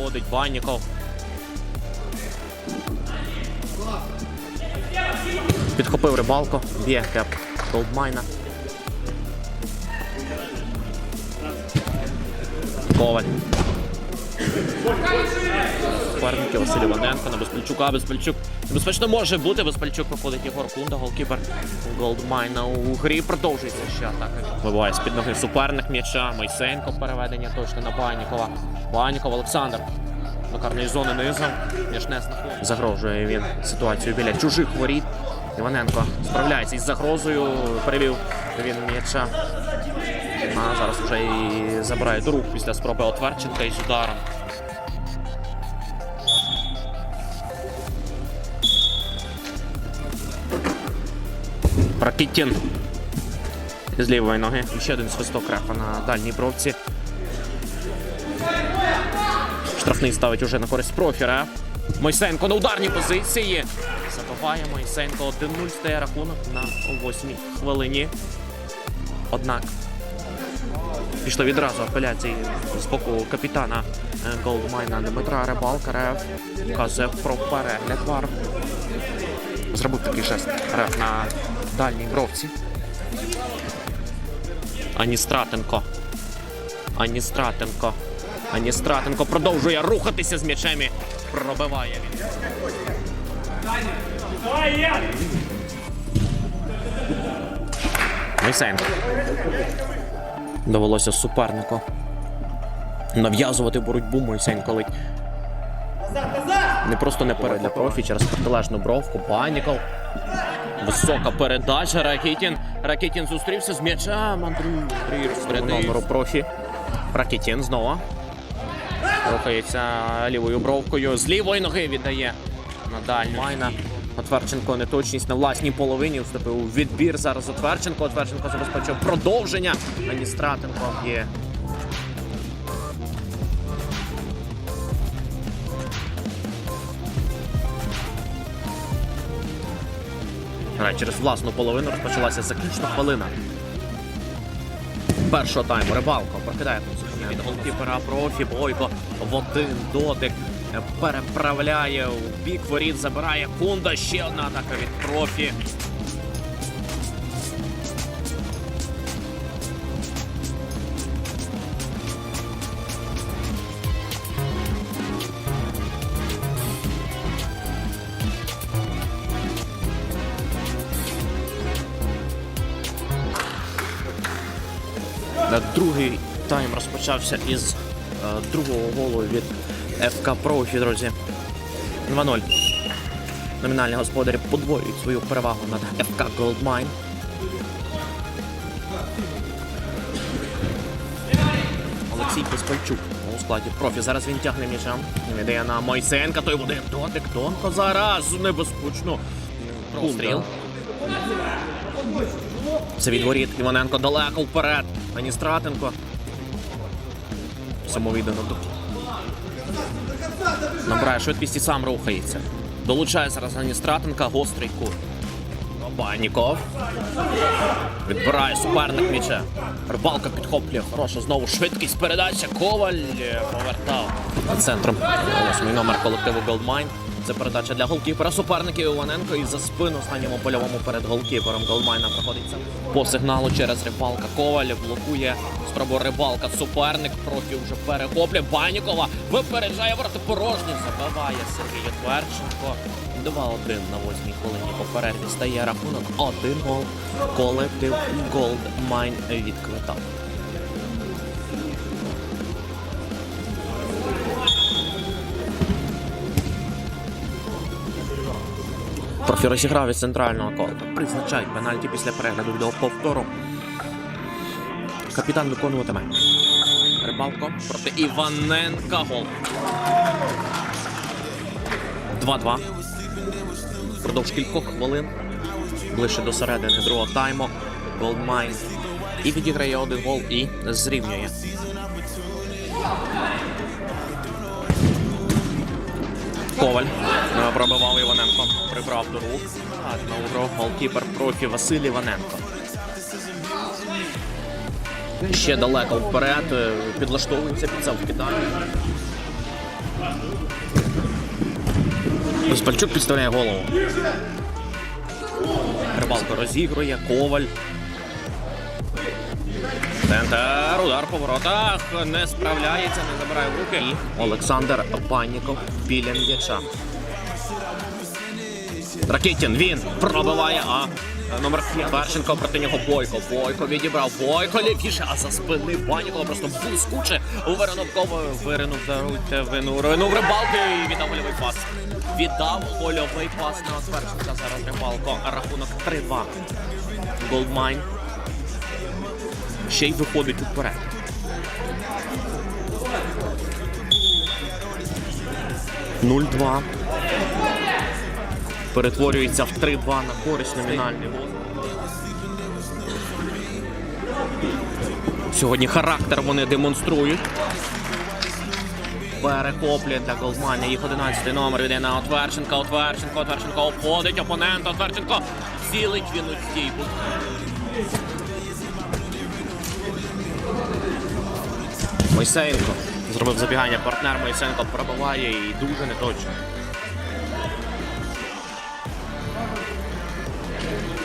проходить Банніков. Підхопив рибалку, б'є кеп Голдмайна. Коваль. Суперники Василь Іваненко на Безпальчука. Безпальчук небезпечно може бути. Безпальчук проходить Єгор Кунда, голкіпер Голдмайна у грі. Продовжується ще атака. Вибиває з-під ноги суперник м'яча. Мойсенко переведення точно на Банікова. Баніков Олександр. До карної зони низом. М'ячне знаходить. Загрожує він ситуацію біля чужих воріт. Іваненко справляється із загрозою. Перевів він м'яча. А зараз вже і забирає до рук після спроби Отверченка із ударом. Ракітін з лівої ноги. І ще один свисток рефа на дальній бровці. Штрафний ставить уже на користь профіра. Мойсенко на ударній позиції. Забиває Мойсенко 1-0 стає рахунок на 8 хвилині. Однак пішли відразу апеляції з боку капітана е, Голдмайна Дмитра Рибалка. Реф вказує про перегляд вар. Зробив такий жест реф на дальній бровці. Аністратенко. Аністратенко. Аністратенко продовжує рухатися з м'ячем. і Пробиває він. Мойсенко. Довелося супернику нав'язувати боротьбу Мойсенко ледь. Не просто не перед для профі через протилежну бровку. Баніков. Висока передача. Ракітін. Ракітін зустрівся з м'ячем. Андрій номеру профі. Ракітін знову. Рухається лівою бровкою. З лівої ноги віддає на дальню. Майна. Отверченко неточність на власній половині. Вступив у відбір зараз Отверченко. Отверченко забезпечив продовження. Аністратенко є. Гра через власну половину розпочалася заключна хвилина. Першого тайму рибалко прокидає тут голкіпера профі Бойко в один дотик переправляє у бік воріт, забирає Кунда. Ще одна атака від профі. Другий тайм розпочався із е, другого голу від ФК Профі, друзі. 2-0. Номінальні господарі подвоюють свою перевагу над ФК Goldmine. Олексій Поспальчук у складі профі. Зараз він тягне м'ячем. Віддає на Мойсенка, той буде дотик. Тонко зараз небезпечно. Простріл. Це від воріт. Іваненко далеко вперед. Аністратенко. Самовіддано тут. Набирає швидкість і сам рухається. Долучає зараз Аністратенка, гострий кут. Баніков. Відбирає суперник м'яча. Рибалка підхоплює. Хороша знову швидкість. Передача. Коваль повертав. Центром. Восьмий номер колективу Голдмайн. Це передача для голкіпера суперників Іваненко і за спину останньому польовому перед голкіпером Голдмайна проходиться по сигналу через рибалка. Коваль блокує спробу рибалка. Суперник профі вже перехоплює. Банікова випереджає ворота порожні. Забиває Сергій Тверченко. 2-1 на восьмій хвилині по стає рахунок. Один гол. Колектив Голдмайн відквитав. Профі розіграв із центрального кола. Призначають пенальті після перегляду відеоповтору. Капітан виконуватиме. Рибалко проти Іваненка. Гол. 2-2. Впродовж кількох хвилин. Ближче до середини другого тайму. Голдмайн. І відіграє один гол і зрівнює. Коваль пробивав Іваненко, прибрав до рук. На угро голкіпер профі Василь Іваненко. Ще далеко вперед, е, підлаштовується під це вкидання. Спальчук підставляє голову. Рибалко розігрує, коваль. Центр, удар по воротах, не справляється, не забирає в руки. Олександр Панніков біля м'яча. Ракетін, він пробиває, а номер 5 Першенко проти нього Бойко. Бойко відібрав, Бойко лівіше, а за спини Панікова просто блискуче. Виринув ковою, виринув, даруйте, вину, ринув рибалки і віддав гольовий пас. Віддав гольовий пас на Першенка, зараз рибалко. Рахунок 3-2. Голдмайн. Ще й виходить уперед. Нуль-два перетворюється в 3-2 на користь номінальний. Сьогодні характер вони демонструють. Перехоплює для Голдманя. Їх 11 номер йде на Отверченка. Отверченко, Отверченко обходить опонента. Отверченко цілить він у стійку. Мойсеєнко зробив забігання. Партнер Мойсенко пробиває і дуже неточно.